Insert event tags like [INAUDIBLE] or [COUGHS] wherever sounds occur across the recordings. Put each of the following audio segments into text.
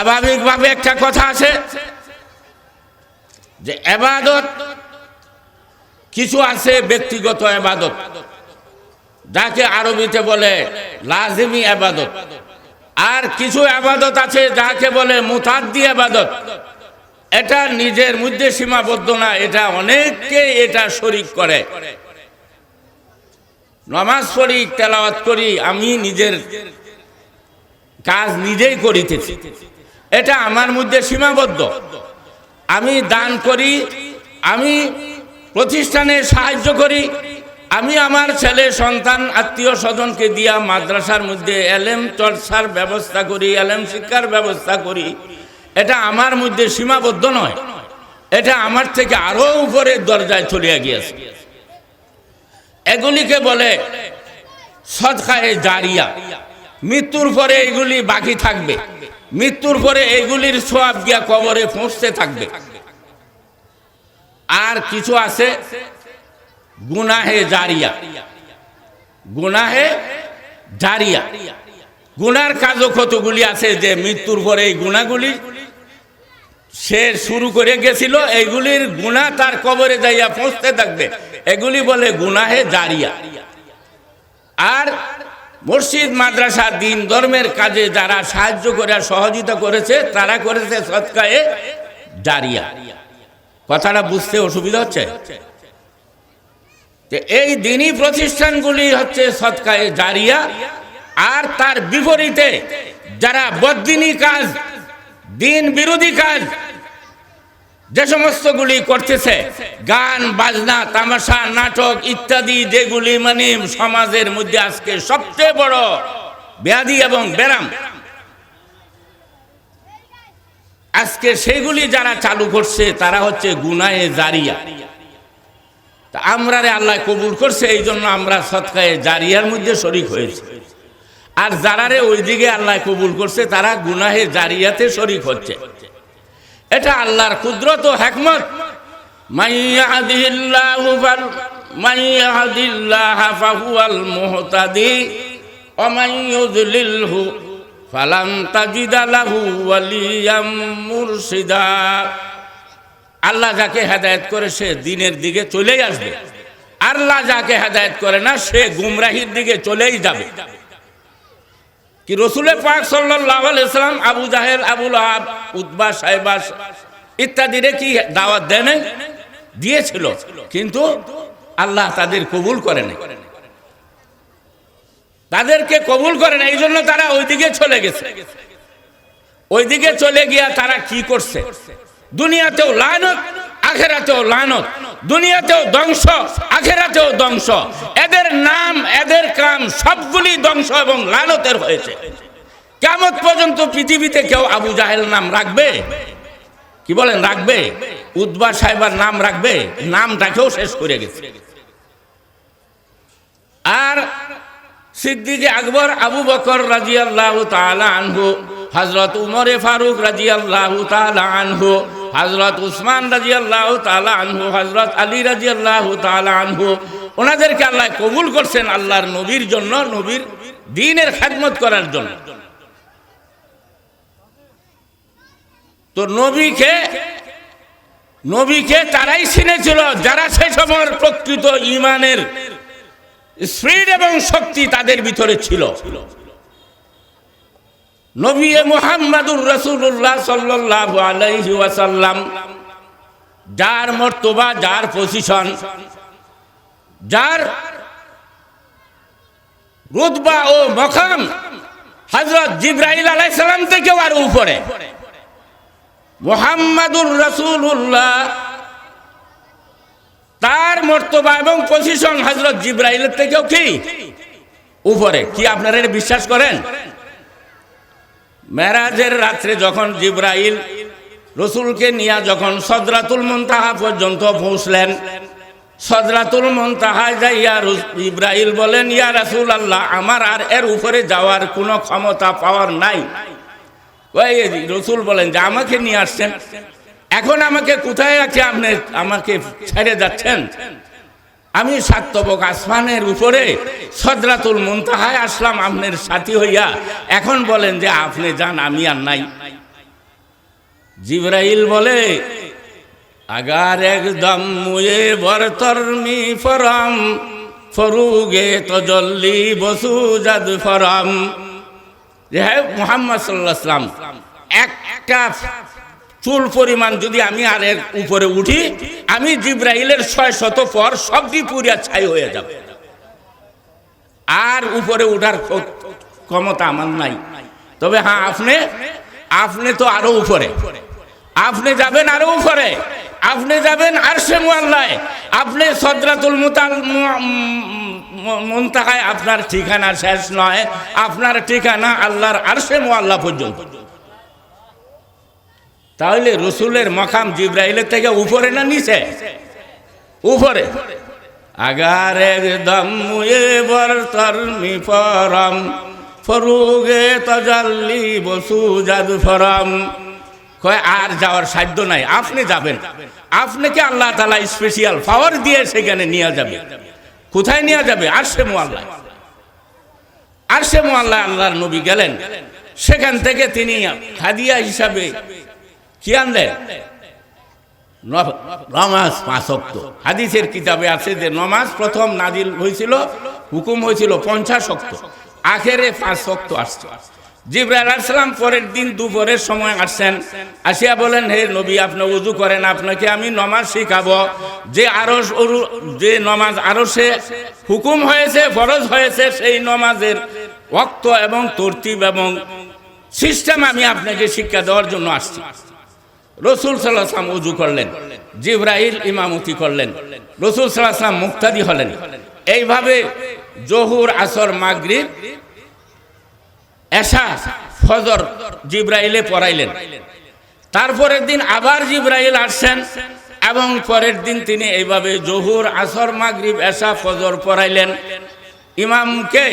স্বাভাবিকভাবে একটা কথা আছে যে এবাদত, কিছু আছে ব্যক্তিগত এবাদত। যাকে আরবিতে বলে লাজিমি আবাদত আর কিছু আবাদত আছে যাকে বলে মুতাদ্দি আবাদত এটা নিজের মধ্যে সীমাবদ্ধ না, এটা অনেককে এটা শরিক করে। নমাজ পড়ি, তেলাওয়াত করি, আমি নিজের কাজ নিজেই করিতেছি। এটা আমার মধ্যে সীমাবদ্ধ। আমি দান করি, আমি প্রতিষ্ঠানে সাহায্য করি, আমি আমার ছেলে, সন্তান, আত্মীয় স্বজনকে দিয়া মাদ্রাসার মধ্যে এলেম, চর্চার ব্যবস্থা করি, এলেম শিক্ষার ব্যবস্থা করি। এটা আমার মধ্যে সীমাবদ্ধ নয়। এটা আমার থেকে আরও উপরের দরজায় চলিয়া গিয়েছে। এগুলিকে বলে সৎকায়ে জারিয়া। মৃত্যুর পরে এগুলি বাকি থাকবে। মৃত্যুর পরে এইগুলির সোয়াব গিয়া কবরে পৌঁছতে থাকবে। আর কিছু আছে গুনাহে জারিয়া। গুনাহে জারিয়া। গুনার কাজও কতগুলি আছে যে মৃত্যুর পরে এই গুণাগুলি সে শুরু করে গেছিল এইগুলির গুণা তার কবরে যাইয়া পৌঁছতে থাকবে। এগুলি বলে গুনাহে জারিয়া। আর মসজিদ, মাদ্রাসা, দিন, ধর্মের কাজে যারা সাহায্য করে, সহযোগিতা করেছে, তারা করেছে সৎকায়ে জারিয়া। কথাটা বুঝতে অসুবিধা হচ্ছে? এই দিনই প্রতিষ্ঠানগুলি হচ্ছে সৎকায়ে জারিয়া, আর তার বিপরীতে যারা বদিনী কাজ, দিন বিরোধী কাজ যে সমস্তগুলি করতেছে, গান, বাজনা, তামাশা, নাটক ইত্যাদি, যেগুলি মানে সমাজের মধ্যে আজকে সবচেয়ে বড় ব্যাধি এবং ব্যারাম। আজকে সেগুলি যারা চালু করছে, তারা হচ্ছে গুনায়ে জারিয়া। তা আমরা রে আল্লাহ কবুল করছে এই জন্য আমরা সৎকায়ে জারিয়ার মধ্যে শরিক হয়েছে। আর যারা রে ওইদিকে আল্লাহ কবুল করছে, তারা গুনাহে জারিয়াতে শরিক হচ্ছে। এটা আল্লাহর কুদরত ও হেকমত। আল্লাহ যাকে হেদায়ত করে সে দিনের দিকে চলেই আসবে। আল্লাহ যাকে হেদায়ত করে না, সে গুমরাহির দিকে চলেই যাবে। কি রসুলের পাক সাল্লাল্লাহু আলাইহি সাল্লাম আবু জাহেল আবুল আহাব উতবা সাহেবাস ইত্যাদিরে কি দাওয়াত দেয় নাই? দিয়েছিল। কিন্তু আল্লাহ তাদের কবুল করে নাই। তাদেরকে কবুল করে না এই জন্য তারা ওইদিকে চলে গেছে। ওইদিকে চলে গিয়া তারা কি করছে? দুনিয়াতেও লানত, আখেরাতেও লানত। দুনিয়াতেও ধ্বংস, আখেরাতেও ধ্বংস। এদের নাম, এদের কাম সবগুলি ধ্বংস এবং লালতের হয়েছে। কেমন পর্যন্ত পৃথিবীতে কেউ আবু জাহেল নাম রাখবে? কি বলেন, রাখবে? উদ্বা সাহেবার নাম রাখবে? নামটাকেও শেষ করে গেছে। আর সিদ্দিকে আকবর, আবু বকর রাজি আল্লাহ আনহু হজরত উমরে ফারুক রাজি আল্লাহ আনহু হজরত উসমান রাজি আল্লাহ তালা আনহু হজরত আলী রাজি আল্লাহ আনহু, ওনাদেরকে আল্লাহ কবুল করছেন আল্লাহর নবীর জন্য, নবীর দিনের খেদমত করার জন্য। তো নবীকে নবীকে তারাই চিনেছিল, যারা সে সময়ের প্রকৃত ইমানের স্পিড এবং শক্তি তাদের ভিতরে ছিল। নবী মোহাম্মদুর রসুল্লাহ সাল্লাল্লাহু আলাইহি ওয়াসাল্লাম, যার মর্তবা, যার পজিশন যার রুতবা ও মকাম হযরত জিব্রাইল আলাইহিস সালাম থেকেও আর উপরে। মুহাম্মাদুর রাসূলুল্লাহ তার মর্তবা এবং পজিশন হজরত জিব্রাইলের থেকেও কি? উপরে। কি আপনারা এটা বিশ্বাস করেন? মেরাজের রাত্রে যখন জিব্রাইল রসুলকে নিয়ে যখন সদরাতুল মন্তাহা পর্যন্ত পৌঁছলেন, সদরাতুল মন্তাহায় যাইয়া ইব্রাহিল বলেন, ইয়া রাসুল আল্লাহ আমার আর এর উপরে যাওয়ার কোনো ক্ষমতা পাওয়ার নাই। ওই রসুল বলেন, যে আমাকে নিয়ে আসছেন, এখন আমাকে কোথায় আছে আপনি আমাকে ছেড়ে যাচ্ছেন? আমি সাতবক আসমানের উপরে সদরাতুল মুনতাহায় আসলাম আপনার সাথী হইয়া। এখন বলেন যে আপনি যান, আমি আর নাই। জিব্রাইল বলে, আগার একদম মুয়ে বরতরমি ফরম, ফরুগে তজল্লি বসু জাদ ফরম। যে হ্যাঁ মোহাম্মদ সাল্লাহাম একটা চুল পরিমাণ যদি আমি আর এর উপরে উঠি, আমি জিব্রাহিলের ছয় শত পর সবটি পুরিয়া ছাই হয়ে যাবে। আর উপরে উঠার ক্ষমতা আমার নাই। তবে হ্যাঁ আপনি আপনি তো আরও উপরে। আপনি যাবেন আরও উপরে। আপনি যাবেন আর সে মোয়াল্লায় আপনি সদরাতুল মুতাল মন্তাহায়, আপনার ঠিকানা শেষ নয়। আপনার ঠিকানা আল্লাহর আরশে মোয়াল্লা পর্যন্ত। তাহলে রসুলের মকাম জিব্রাইলের থেকে উপরে না নিচে? উপরে। আগার একদম মুয়ে বরতর মি ফরম ফরুগে তজাল্লি বসু জাদু ফরম। কয়, আর যাওয়ার সাধ্য নাই, আপনি যাবেন। আপনাকে আল্লাহ তালা স্পেশাল পাওয়ার দিয়ে সেখানে নিয়ে যাবে? কোথায় নিয়ে যাবে? আর সে মোয়াল্লাহ আর সে আল্লাহর নবী গেলেন। সেখান থেকে তিনি হাদিয়া হিসাবে কি আনলেন ন- নমাজ পাঁচক্ত। হাদিসের কিতাবে আছে যে নমাজ প্রথম নাজিল হয়েছিল, হুকুম হয়েছিল পঞ্চাশ অক্ত আখেরে পাঁচ অক্ত আসছে। জিব্রাইল পরের দিন দুপুরের সময় আসছেন, আসিয়া বলেন হে নবী, আপনি উজু করেন, আপনাকে আমি নমাজ শিখাবো। যে আরও যে নমাজ আরও সে হুকুম হয়েছে, ফরজ হয়েছে, সেই নমাজের ওক্ত এবং তর্তিব এবং সিস্টেম আমি আপনাকে শিক্ষা দেওয়ার জন্য আসছি। রসুল সাল্লাহাম উজু করলেন, জিব্রাইল ইমামতি করলেন, রসুল সাল্লাহাম মুক্তাদি হলেন। এইভাবে জহুর, আসর, মাগরিব, এশা, ফজর জিব্রাইলে পড়াইলেন। তারপরের দিন আবার জিব্রাইল আসছেন এবং পরের দিন তিনি এইভাবে জহুর, আসর, মাগরিব, এশা, ফজর পড়াইলেন। ইমামকে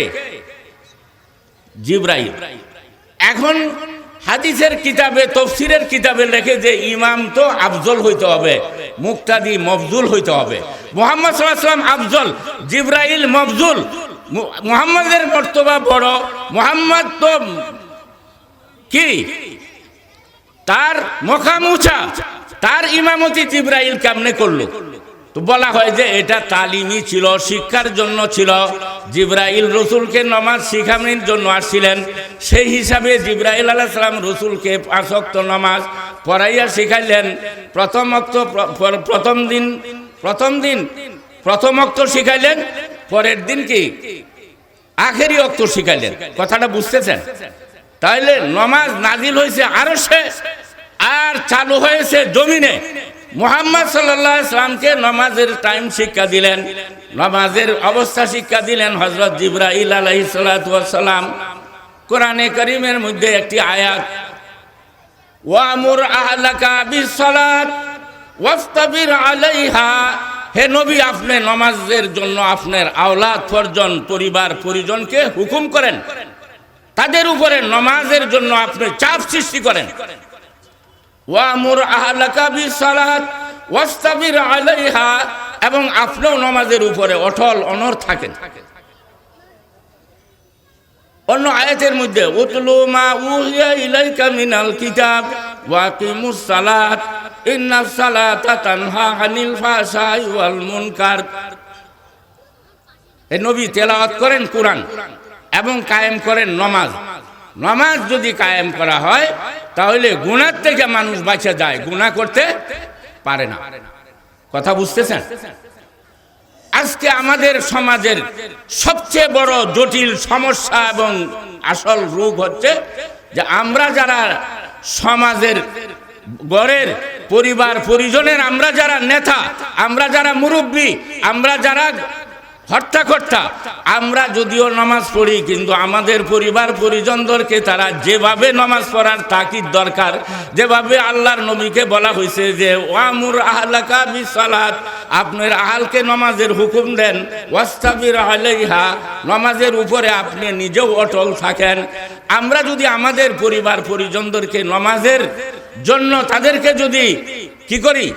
জিব্রাইল। এখন হাদিসের কিতাবে, তফসিরের কিতাবে লেখে যে ইমাম তো আফজল হইতে হবে, মুক্তাদি মফজুল হইতে হবে। মোহাম্মদ সাল্লাম আফজল, জিব্রাইল মফজুল। মুহাম্মাদের মর্তবা বড় মোহাম্মদ তো কি? তার উঁচা তার ইমামতি জিব্রাইল কেমনে করল? তো বলা হয় যে এটা তালিমি ছিল, শিক্ষার জন্য ছিল। জিব্রাইল রসুলকে নমাজ শিখানোর জন্য আসছিলেন। সেই হিসাবে জিব্রাইল আলাহ সালাম রসুলকে পাঁচক্ত নমাজ পড়াইয়া শিখাইলেন। প্রথম অক্ত প্র- প্র- প্রথম দিন প্রথম দিন, প্রথম অক্ত শিখাইলেন, পরের দিন কি? আখেরি অক্ত শিখাইলেন। কথাটা বুঝতেছেন? তাইলে নমাজ নাজিল হয়েছে আরও শেষ, আর চালু হয়েছে জমিনে। মোহাম্মদ সাল্লাহ ইসলামকে নমাজের টাইম শিক্ষা দিলেন। নমাজের অবস্থা শিক্ষা দিলেন হজরত জিব্রাইল আলহি সালাম। কোরআনে করিমের মধ্যে একটি আয়াত ওয়ামুর আহলাকা বিসসালাত, ওয়াস্তাবির আলাইহা। হে নবী, আপনি নমাজের জন্য আপনার আওলাদ ফরজন, পরিবার, পরিজনকে হুকুম করেন। তাদের উপরে নমাজের জন্য আপনি চাপ সৃষ্টি করেন। ওয়ামুর আহলাকা বিসসালাত ওয়াস্তাবির আলাইহা, এবং আপনিও নমাজের উপরে অটল, অনর থাকেন। অন্য আয়াতের মধ্যে, উতলু মা উহিয়া ইলাইকা মিনাল কিতাব ওয়াকিমুস সালাত ইন্নাস সালাতা তানহা আনিল ফাহশাই ওয়াল মুনকার। এই নবী তেলাওয়াত করেন কোরআন এবং কায়েম করেন নমাজ। নমাজ যদি কায়েম করা হয়, তাহলে গুণার থেকে মানুষ বাঁচে যায়। গুনাহ করতে পারে না। কথা বুঝতেছেন? আজকে আমাদের সমাজের সবচেয়ে বড় জটিল সমস্যা এবং আসল রোগ হচ্ছে যে আমরা যারা সমাজের গড়ের পরিবার, পরিজনের, আমরা যারা নেতা, আমরা যারা মুরব্বী, আমরা যারা হর্তাকর্তা আমরা যদিও নামাজ পড়ি, কিন্তু আমাদের পরিবার পরিজনদেরকে তারা যেভাবে নামাজ পড়ার তাকিদ দরকার, যেভাবে আল্লাহর নবীকে বলা হয়েছে যে, ওয়ামুর আহলাকা বিসালাত আপনার আহালকে নামাজের হুকুম দেন, ওয়াস্তাবির আলাইহা নামাজের উপরে আপনি নিজেও অটল থাকেন। আমরা যদি আমাদের পরিবার পরিজনদেরকে নামাজের জন্য তাদেরকে যদি কি করি?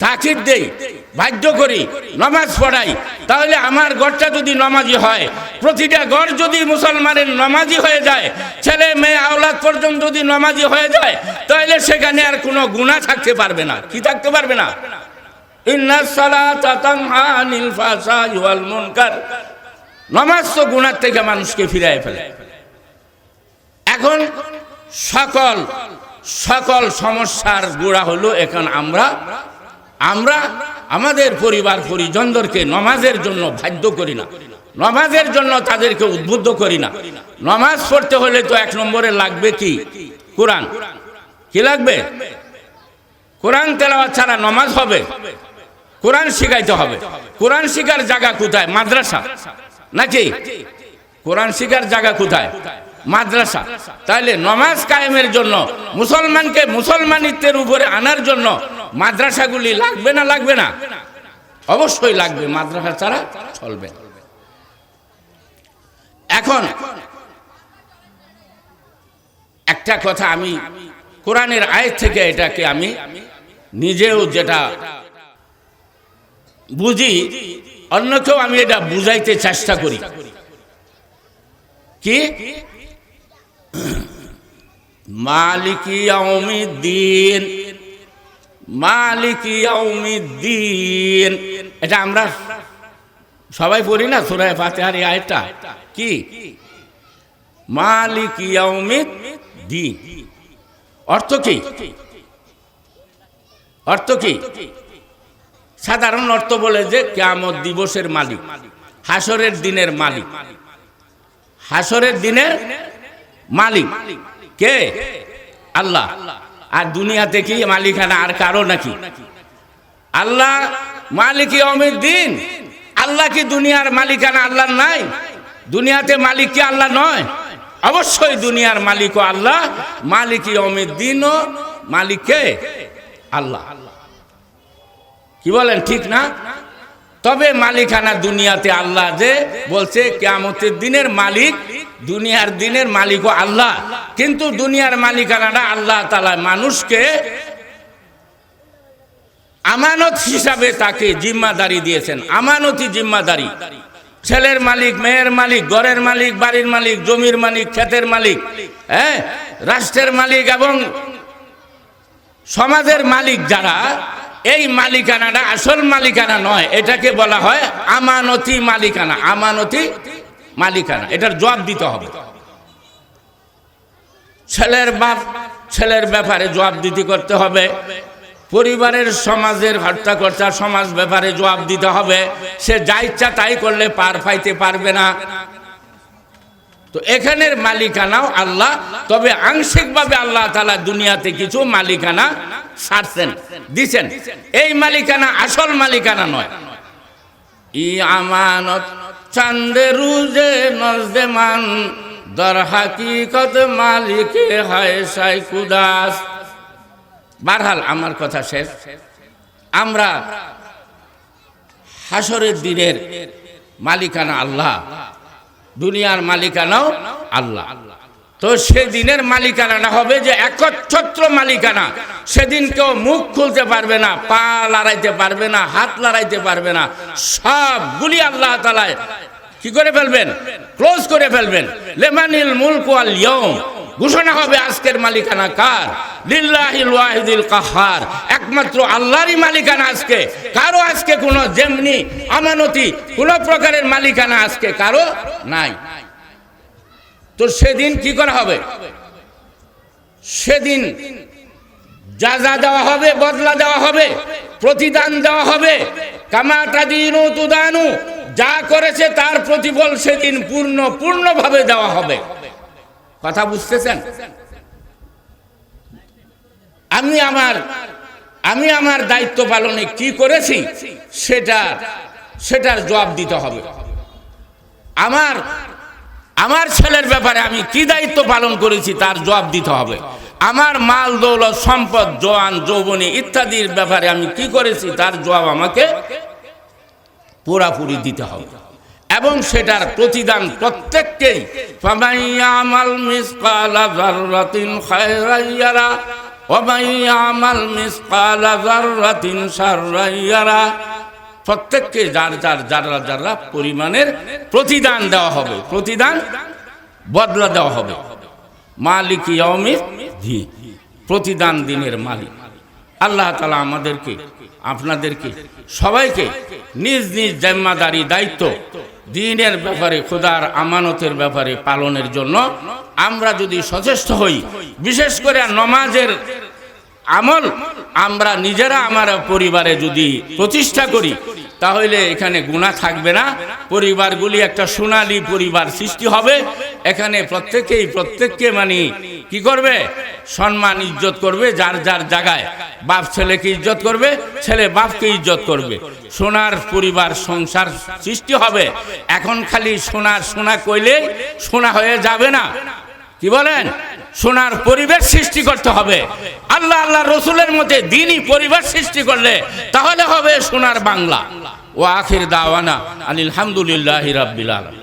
তাকিদ দেই, বাধ্য করি, নমাজ পড়াই। তাহলে আমার ঘরটা যদি নমাজি হয়, প্রতিটা ঘর যদি মুসলমানের নমাজি হয়ে যায়, ছেলে মেয়ে আওলাদ পর্যন্ত যদি নমাজি হয়ে যায়, তাহলে সেখানে আর কোনো গুণা থাকতে পারবে না। কি থাকতে পারবে না? নমাজ তো গুণার থেকে মানুষকে ফিরায় ফেলে। এখন সকল সকল সমস্যার গোড়া হলো এখন আমরা আমরা আমাদের পরিবার পরিজনদেরকে নমাজের জন্য বাধ্য করি না। নমাজের জন্য তাদেরকে উদ্বুদ্ধ করি না। নমাজ পড়তে হলে তো এক নম্বরে লাগবে কি? কোরআন। কি লাগবে? কোরআন তেলাওয়াত ছাড়া নমাজ হবে? কোরআন শিখাইতে হবে। কোরআন শিখার জায়গা কোথায়? মাদ্রাসা। নাকি? কোরআন শিখার জায়গা কোথায়? মাদ্রাসা। তাহলে নমাজ কায়েমের জন্য, মুসলমানকে মুসলমানিত্বের উপরে আনার জন্য মাদ্রাসাগুলি লাগবে না লাগবে না? অবশ্যই লাগবে, মাদ্রাসা ছাড়া চলবে এখন একটা কথা আমি কোরআনের আয়ের থেকে এটাকে আমি নিজেও যেটা বুঝি অন্যকেও আমি এটা বুঝাইতে চেষ্টা করি। কি? [COUGHS] মালিকি দিন মালিকি দিন এটা আমরা সবাই পড়ি না সুরায় ফাতেহার আয়টা কি? মালিকি দিন অর্থ কি? অর্থ কি? সাধারণ অর্থ বলে যে কেয়ামত দিবসের মালিক হাসরের দিনের মালিক। হাসরের দিনের মালিক। কে? আল্লাহ। আর দুনিয়াতে কি মালিকানা? আর কারও নাকি? আল্লাহ মালিক অমির দিন আল্লাহ কি দুনিয়ার মালিকানা আল্লাহ নাই? দুনিয়াতে মালিক কি আল্লাহ নয়? অবশ্যই দুনিয়ার মালিক ও আল্লাহ। মালিক অমির দিনও মালিককে আল্লাহ। কি বলেন, ঠিক না? তবে মালিকানা দুনিয়াতে আল্লাহ যে বলছে, কেয়ামতের দিনের মালিক দুনিয়ার দিনের মালিকও আল্লাহ। কিন্তু দুনিয়ার মালিকানাটা আল্লাহ তালা মানুষকে আমানত হিসাবে তাকে জিম্মাদারি দিয়েছেন। আমানতি জিম্মাদারি। ছেলের মালিক, মেয়ের মালিক, ঘরের মালিক, বাড়ির মালিক, জমির মালিক, ক্ষেতের মালিক হ্যাঁ? রাষ্ট্রের মালিক এবং সমাজের মালিক যারা, এই মালিকানাটা আসল মালিকানা নয়। এটাকে বলা হয় আমানতি মালিকানা। আমানতি মালিকানা, এটার জবাব দিতে হবে। ছেলের বাপ, ছেলের ব্যাপারে জবাব দিতে করতে হবে। পরিবারের সমাজের হর্তাকর্তা সমাজ ব্যাপারে জবাব দিতে হবে। সে যা ইচ্ছা তাই করলে পার পাইতে পারবে না। তো এখানের মালিকানাও আল্লাহ, তবে আংশিকভাবে আল্লাহ তালা দুনিয়াতে কিছু মালিকানা সারছেন, দিছেন। এই মালিকানা আসল মালিকানা নয়। ই আমানত চান্দে রুজে নজদে মান, দর হাকিকত মালিকে হয় সাই কুদাস। বারহাল আমার কথা শেষ। আমরা হাসরের দিনের মালিকানা আল্লাহ, দুনিয়ার মালিকানাও আল্লাহ। তো সেদিনের মালিকানাটা হবে যে একচ্ছত্র মালিকানা। সেদিন কেউ মুখ খুলতে পারবে না, পা লড়াইতে পারবে না, হাত লড়াইতে পারবে না। সবগুলি আল্লাহ তালায় কি করে ফেলবেন? ক্লোজ করে ফেলবেন। লেমানিল মুলক আল ইয়ম ঘোষণা হবে আজকের মালিকানা কার? লিল্লাহিল ওয়াহিদিল কাহার। একমাত্র আল্লাহরই মালিকানা আজকে। কারও আজকে কোনো যেমনি আমানতি কোনো প্রকারের মালিকানা আজকে কারও নাই। তো সেদিন কি করা হবে? সেদিন যা যা দেওয়া হবে, বদলা দেওয়া হবে, প্রতিদান দেওয়া হবে। কামাটা দিনু তুদানু, যা করেছে তার প্রতিফল সেদিন পূর্ণ, পূর্ণভাবে দেওয়া হবে। কথা বুঝতেছেন? আমি আমার আমি আমার দায়িত্ব পালনে কি করেছি, সেটা, সেটার জবাব দিতে হবে। আমার আমার ছেলের ব্যাপারে আমি কি দায়িত্ব পালন করেছি তার জবাব দিতে হবে। আমার মাল, দৌলত, সম্পদ, জোয়ান, যৌবনী ইত্যাদির ব্যাপারে আমি কি করেছি তার জবাব আমাকে পুরাপুরি দিতে হবে। এবং সেটার প্রতিদান প্রত্যেককেই। প্রত্যেককে যার যার যারা যারা পরিমাণের প্রতিদান দেওয়া হবে। প্রতিদান বদলা দেওয়া হবে। মালিক প্রতিদান দিনের মালিক। আল্লাহ তালা আমাদেরকে, আপনাদেরকে, সবাইকে নিজ নিজ জিম্মাদারি দায়িত্ব দিনের ব্যাপারে, খোদার আমানতের ব্যাপারে পালনের জন্য আমরা যদি সচেষ্ট হই, বিশেষ করে নমাজের আমল, আমরা নিজেরা আমার পরিবারে যদি প্রতিষ্ঠা করি, তাহলে এখানে গুণা থাকবে না। পরিবারগুলি একটা সোনালি পরিবার সৃষ্টি হবে। এখানে প্রত্যেকেই প্রত্যেককে মানে কি করবে? সম্মান, ইজ্জত করবে যার যার জায়গায়। বাপ ছেলেকে ইজ্জত করবে, ছেলে বাপকে ইজ্জত করবে। সোনার পরিবার সংসার সৃষ্টি হবে। এখন খালি সোনার সোনা কইলে সোনা হয়ে যাবে না। কি বলেন? সোনার পরিবেশ সৃষ্টি করতে হবে। আল্লাহ আল্লাহ রসুলের মধ্যে দিনই পরিবেশ সৃষ্টি করলে তাহলে হবে সোনার বাংলা। ও আখির দাওয়ানা আনিল হামদুলিল্লাহ রাব্বিল আলামিন।